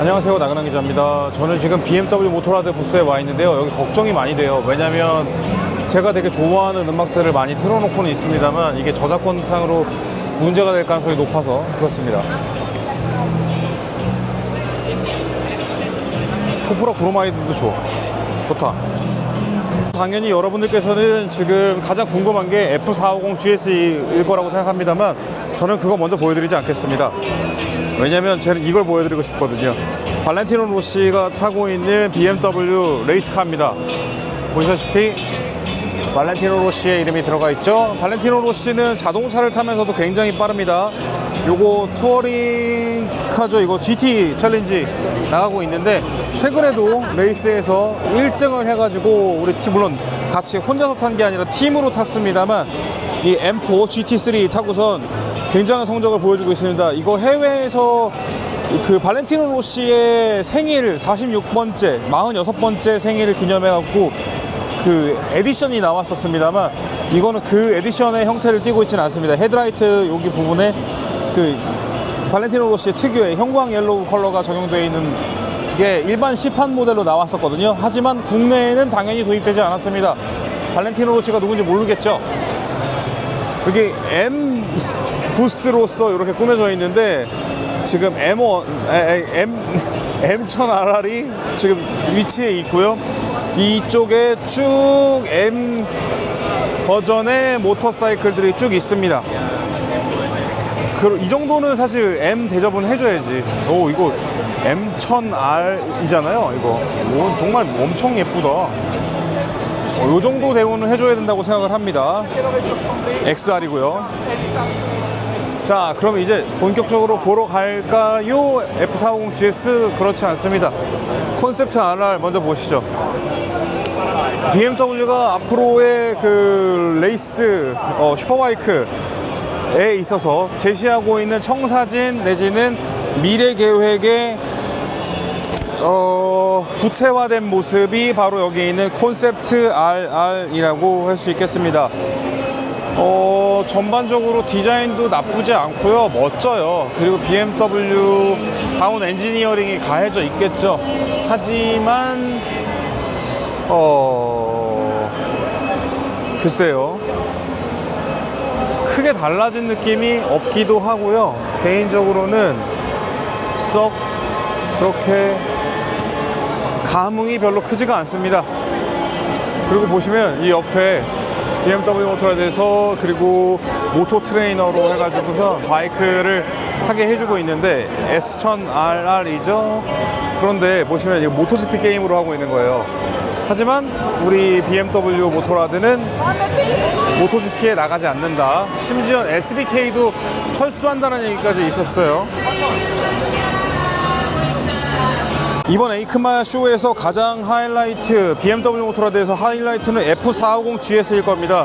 안녕하세요. 나근한 기자입니다. 저는 지금 BMW 모토라드 부스에 와 있는데요. 여기 걱정이 많이 돼요. 왜냐면 제가 되게 좋아하는 음악들을 많이 틀어놓고는 있습니다만 이게 저작권상으로 문제가 될 가능성이 높아서 그렇습니다. 코프라 브로마이드도 좋아. 좋다. 당연히 여러분들께서는 지금 가장 궁금한 게 F450GS일 거라고 생각합니다만 저는 그거 먼저 보여드리지 않겠습니다 왜냐면 저는 이걸 보여드리고 싶거든요. 발렌티노 로시가 타고 있는 BMW 레이스카입니다. 보시다시피 발렌티노 로시의 이름이 들어가 있죠. 발렌티노 로시는 자동차를 타면서도 굉장히 빠릅니다. 요거 투어링 카죠. 이거 GT 챌린지 나가고 있는데 최근에도 레이스에서 1등을 해가지고 우리 팀 물론 같이 혼자서 탄 게 아니라 팀으로 탔습니다만 이 M4 GT3 타고선 굉장한 성적을 보여주고 있습니다. 이거 해외에서 그 발렌티노 로시의 생일 46번째, 46번째 생일을 기념해갖고 그 에디션이 나왔었습니다만 이거는 그 에디션의 형태를 띠고 있지는 않습니다. 헤드라이트 여기 부분에 그 발렌티노 로시의 특유의 형광 옐로우 컬러가 적용되어 있는 게 일반 시판 모델로 나왔었거든요. 하지만 국내에는 당연히 도입되지 않았습니다. 발렌티노 로시가 누군지 모르겠죠. 여기 M 부스로서 이렇게 꾸며져 있는데 지금 M1, M, M1000RR이 지금 위치해 있고요. 이쪽에 쭉 M 버전의 모터사이클들이 쭉 있습니다. 그, 이 정도는 사실 M 대접은 해줘야지. 오, 이거 M1000R이잖아요. 이거. 오, 정말 엄청 예쁘다. 어, 요 정도 대우는 해줘야 된다고 생각을 합니다. XR이고요. 자, 그럼 이제 본격적으로 보러 갈까요? F450GS 그렇지 않습니다. 콘셉트 RR 먼저 보시죠. BMW가 앞으로의 그 레이스 어, 슈퍼바이크에 있어서 제시하고 있는 청사진 내지는 미래 계획의 어, 구체화된 모습이 바로 여기 있는 콘셉트 RR이라고 할 수 있겠습니다. 어, 전반적으로 디자인도 나쁘지 않고요. 멋져요. 그리고 BMW 다운 엔지니어링이 가해져 있겠죠. 하지만 어, 글쎄요. 크게 달라진 느낌이 없기도 하고요. 개인적으로는 썩 그렇게 감흥이 별로 크지가 않습니다. 그리고 보시면 이 옆에 BMW 모터라드에서 그리고 모토 트레이너로 해가지고서 바이크를 타게 해주고 있는데 S1000RR이죠. 그런데 보시면 이 모토GP 게임으로 하고 있는 거예요. 하지만 우리 BMW 모토라드는 모토GP에 나가지 않는다. 심지어 SBK도 철수한다는 얘기까지 있었어요. 이번 에이크마 쇼에서 가장 하이라이트 BMW 모토라드에서 하이라이트는 F450GS일 겁니다.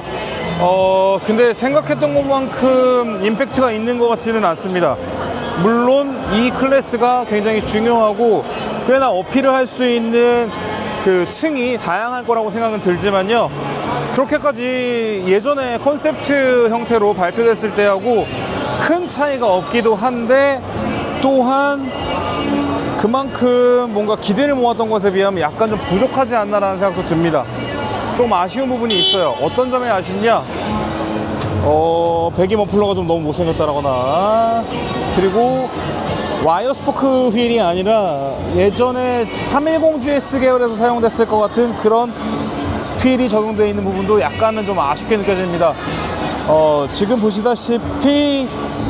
어 근데 생각했던 것만큼 임팩트가 있는 것 같지는 않습니다. 물론 이 클래스가 굉장히 중요하고 꽤나 어필을 할 수 있는 그 층이 다양할 거라고 생각은 들지만요. 그렇게까지 예전에 컨셉트 형태로 발표됐을 때하고 큰 차이가 없기도 한데 또한 그만큼 뭔가 기대를 모았던 것에 비하면 약간 좀 부족하지 않나라는 생각도 듭니다. 좀 아쉬운 부분이 있어요. 어떤 점에 아쉽냐? 어, 배기 머플러가 좀 너무 못생겼다라거나 그리고 와이어 스포크 휠이 아니라 예전에 310GS 계열에서 사용됐을 것 같은 그런 휠이 적용되어 있는 부분도 약간은 좀 아쉽게 느껴집니다. 어, 지금 보시다시피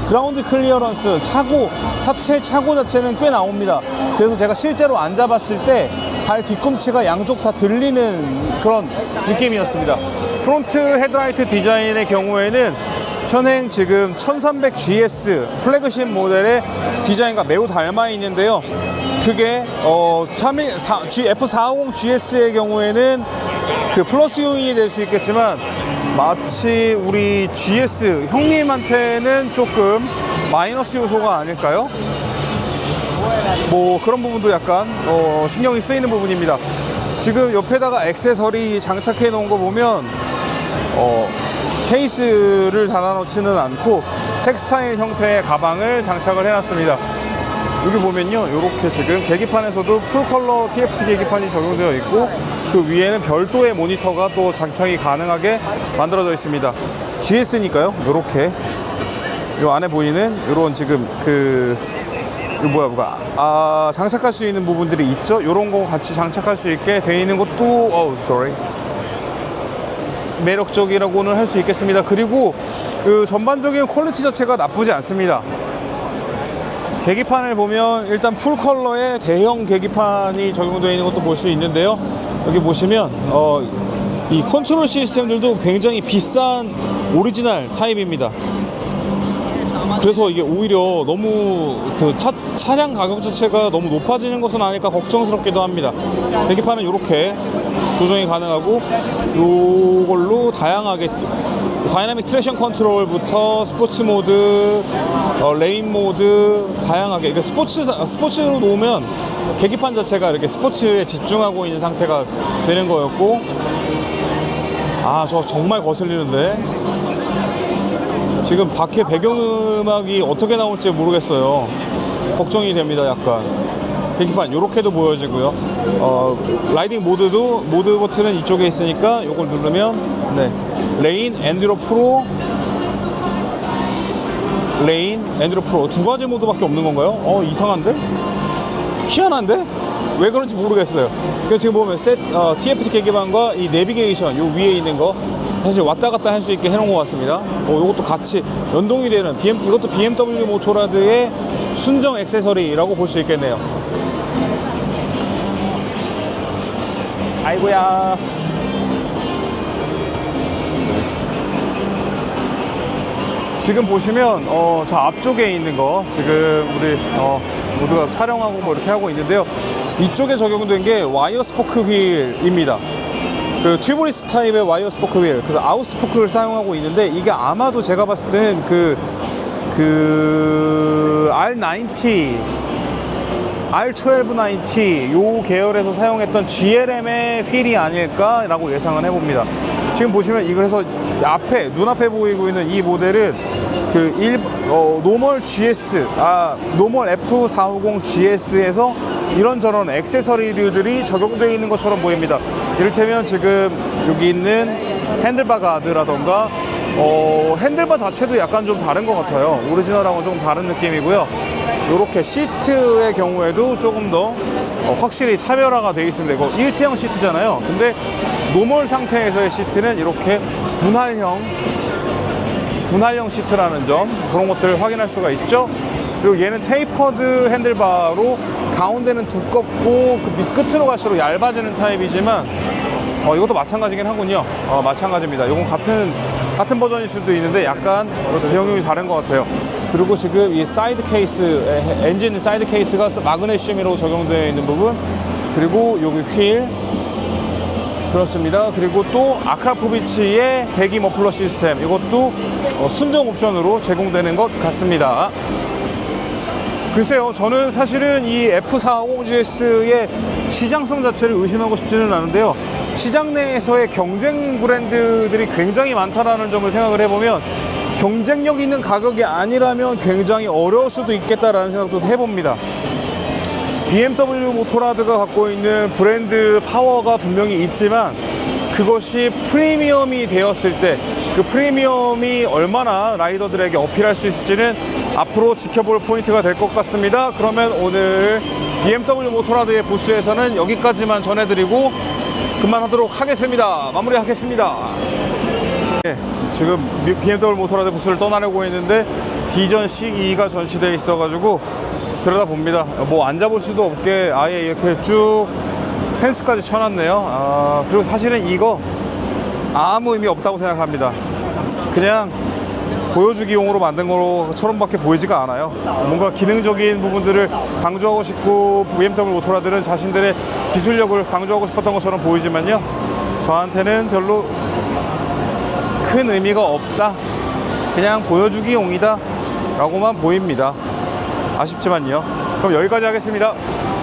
그라운드 클리어런스 차고 차체 차고 자체는 꽤 나옵니다. 그래서 제가 실제로 앉아봤을 때 발 뒤꿈치가 양쪽 다 들리는 그런 느낌이었습니다. 프론트 헤드라이트 디자인의 경우에는 현행 지금 1300GS 플래그십 모델의 디자인과 매우 닮아 있는데요. 그게 어, 31, 4, F450GS의 경우에는 그 플러스 요인이 될 수 있겠지만 마치 우리 GS 형님한테는 조금 마이너스 요소가 아닐까요? 뭐 그런 부분도 약간 어, 신경이 쓰이는 부분입니다. 지금 옆에다가 액세서리 장착해 놓은 거 보면 어, 케이스를 달아놓지는 않고 텍스타일 형태의 가방을 장착을 해놨습니다. 여기 보면요 이렇게 지금 계기판에서도 풀컬러 TFT 계기판이 적용되어 있고 그 위에는 별도의 모니터가 또 장착이 가능하게 만들어져 있습니다. GS니까요. 이렇게. 요 안에 보이는 이런 지금 그 뭐야 뭐가. 아 장착할 수 있는 부분들이 있죠? 이런 거 같이 장착할 수 있게 되어 있는 것도 어우 sorry. 매력적이라고는 할 수 있겠습니다. 그리고 그 전반적인 퀄리티 자체가 나쁘지 않습니다 계기판을 보면 일단 풀 컬러의 대형 계기판이 적용되어 있는 것도 볼 수 있는데요 여기 보시면 어, 이 컨트롤 시스템들도 굉장히 비싼 오리지널 타입입니다 그래서 이게 오히려 너무 그 차, 차량 가격 자체가 너무 높아지는 것은 아닐까 걱정스럽기도 합니다. 계기판은 이렇게 조정이 가능하고 이걸로 다양하게 다이나믹 트랙션 컨트롤부터 스포츠 모드, 어, 레인 모드 다양하게 그러니까 스포츠 스포츠로 놓으면 계기판 자체가 이렇게 스포츠에 집중하고 있는 상태가 되는 거였고 아 저 정말 거슬리는데 지금 밖에 배경음악이 어떻게 나올지 모르겠어요. 걱정이 됩니다, 약간. 계기판 이렇게도 보여지고요. 어, 라이딩 모드도 모드 버튼은 이쪽에 있으니까 이걸 누르면 네 레인, 엔드로 프로, 레인, 엔드로 프로 두 가지 모드밖에 없는 건가요? 어 이상한데? 희한한데? 왜 그런지 모르겠어요. 그래서 지금 보면 셋, 어, TFT 계기판과 이 내비게이션 요 위에 있는 거 사실 왔다 갔다 할 수 있게 해놓은 것 같습니다. 어, 이것도 같이 연동이 되는 BM, 이것도 BMW 모토라드의 순정 액세서리라고 볼 수 있겠네요. 아이고야. 지금 보시면 어, 저 앞쪽에 있는 거 지금 우리 어, 모두가 촬영하고 뭐 이렇게 하고 있는데요. 이쪽에 적용된 게 와이어 스포크 휠입니다. 그 튜브리스 타입의 와이어 스포크 휠, 그래서 아웃 스포크를 사용하고 있는데 이게 아마도 제가 봤을 때는 그, 그 R90, R1290 요 계열에서 사용했던 GLM의 휠이 아닐까라고 예상을 해봅니다. 지금 보시면 이걸 해서 앞에 눈앞에 보이고 있는 이 모델은 그 일, 어, 노멀 GS, 아 노멀 F450 GS에서 이런저런 액세서리류들이 적용되어 있는 것처럼 보입니다. 이를테면 지금 여기 있는 핸들바 가드라던가 어, 핸들바 자체도 약간 좀 다른 것 같아요. 오리지널하고 좀 다른 느낌이고요. 이렇게 시트의 경우에도 조금 더 어, 확실히 차별화가 되어 있습니다. 이거 일체형 시트잖아요. 근데 노멀 상태에서의 시트는 이렇게 분할형 분할형 시트라는 점 그런 것들을 확인할 수가 있죠. 그리고 얘는 테이퍼드 핸들바로 가운데는 두껍고 그 밑끝으로 갈수록 얇아지는 타입이지만 어, 이것도 마찬가지긴 하군요. 어, 마찬가지입니다. 이건 같은 같은 버전일 수도 있는데 약간 제형이 다른 것 같아요. 그리고 지금 이 사이드 케이스 에, 엔진 사이드 케이스가 마그네슘으로 적용되어 있는 부분 그리고 여기 휠 그렇습니다. 그리고 또 아크라포비치의 배기 머플러 시스템 이것도 어, 순정 옵션으로 제공되는 것 같습니다. 글쎄요, 저는 사실은 이 F450GS의 시장성 자체를 의심하고 싶지는 않은데요. 시장 내에서의 경쟁 브랜드들이 굉장히 많다라는 점을 생각을 해보면 경쟁력 있는 가격이 아니라면 굉장히 어려울 수도 있겠다라는 생각도 해봅니다. BMW 모토라드가 갖고 있는 브랜드 파워가 분명히 있지만 그것이 프리미엄이 되었을 때 그 프리미엄이 얼마나 라이더들에게 어필할 수 있을지는 앞으로 지켜볼 포인트가 될 것 같습니다. 그러면 오늘 BMW 모토라드의 부스에서는 여기까지만 전해드리고 그만하도록 하겠습니다. 마무리하겠습니다. 네, 지금 BMW 모토라드 부스를 떠나려고 했는데 비전 C2가 전시되어 있어가지고 들여다봅니다. 뭐 앉아볼 수도 없게 아예 이렇게 쭉 펜스까지 쳐놨네요. 아, 그리고 사실은 이거 아무 의미 없다고 생각합니다. 그냥 보여주기용으로 만든 거처럼밖에 보이지가 않아요. 뭔가 기능적인 부분들을 강조하고 싶고 BMW 모토라들은 자신들의 기술력을 강조하고 싶었던 것처럼 보이지만요. 저한테는 별로 큰 의미가 없다. 그냥 보여주기용이다. 라고만 보입니다. 아쉽지만요. 그럼 여기까지 하겠습니다.